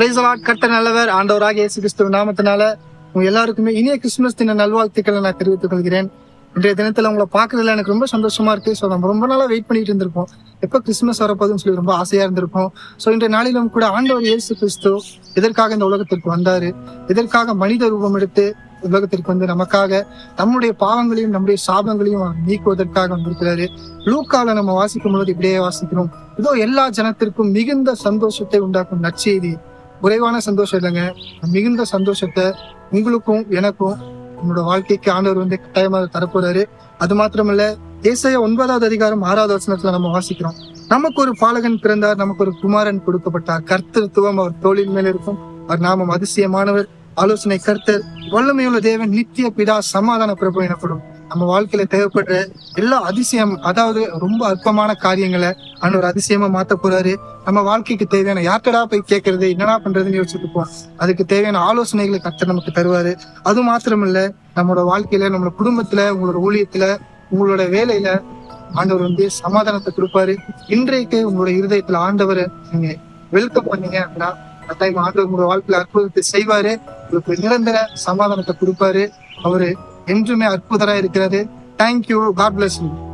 பிரைசலாட் கட்ட நல்லவர் ஆண்டவராக இயேசு கிறிஸ்துவ நாமத்தினால உங்க எல்லாருக்குமே இனிய கிறிஸ்துமஸ் தின நல்வாழ்த்துக்களை நான் தெரிவித்துக் கொள்கிறேன். இன்றைய தினத்துல உங்களை பாக்குறதுல எனக்கு ரொம்ப சந்தோஷமா இருக்கு. ஸோ நம்ம ரொம்ப நாளா வெயிட் பண்ணிட்டு இருந்திருப்போம். எப்போ கிறிஸ்துமஸ் வரப்போகுதுன்னு சொல்லி ரொம்ப ஆசையா இருந்திருப்போம். ஸோ இன்றைய நாளிலும் கூட ஆண்டவர் இயேசு கிறிஸ்து எதற்காக இந்த உலகத்திற்கு வந்தாரு? எதற்காக மனித ரூபம் எடுத்து உலகத்திற்கு வந்து நமக்காக நம்முடைய பாவங்களையும் நம்முடைய சாபங்களையும் நீக்குவதற்காக வந்திருக்கிறாரு. லூக்கால நம்ம வாசிக்கும் பொழுது இப்படியே வாசிக்கிறோம். இதோ எல்லா ஜனத்திற்கும் மிகுந்த சந்தோஷத்தை உண்டாக்கும் நற்செய்தி. குறைவான சந்தோஷம் இல்லைங்க. மிகுந்த சந்தோஷத்தை உங்களுக்கும் எனக்கும் நம்மளோட வாழ்க்கைக்கு ஆண்டவர் வந்து கட்டாயமாக தரப்போறாரு. அது மாத்திரமல்ல ஏசைய ஒன்பதாவது அதிகாரம் ஆறாவது வசனத்துல நம்ம வாசிக்கிறோம். நமக்கு ஒரு பாலகன் பிறந்தார் நமக்கு ஒரு குமாரன் கொடுக்கப்பட்டார். கர்த்தத்துவம் அவர் தோளின் மேல் இருக்கும். அவர் நாமம் அதிசயமானவர். ஆலோசனை கர்த்தர் வல்லமையுள்ள தேவன் நித்திய பிதா சமாதான பிரபு எனப்படும். நம்ம வாழ்க்கையில தேவைப்படுற எல்லா அதிசயம் அதாவது ரொம்ப அற்பமான காரியங்களை ஆண்டவர் அதிசயமா மாத்த போறாரு. நம்ம வாழ்க்கைக்கு தேவையான யார்கிட்டடா போய் கேட்கறது என்னடா பண்றதுன்னு யோசிச்சுட்டு இருப்போம். அதுக்கு தேவையான ஆலோசனைகளை கத்த நமக்கு தருவாரு. அது மாத்திரமில்ல நம்மளோட வாழ்க்கையில நம்மளோட குடும்பத்துல உங்களோட ஊழியத்துல உங்களோட வேலையில ஆண்டவர் வந்து சமாதானத்தை கொடுப்பாரு. இன்றைக்கு உங்களோட இருதயத்துல ஆண்டவரை நீங்க வெல்கம் பண்ணீங்க அப்படின்னா கட்டாயம் ஆண்டவர் உங்களோட வாழ்க்கையில அற்புதத்தை செய்வாரு. உங்களுக்கு நிரந்தர சமாதானத்தை கொடுப்பாரு. அவரு என்றுமே அற்புதராக இருக்கிறாரு தேங்க்யூ காட் பிளஸ் யூ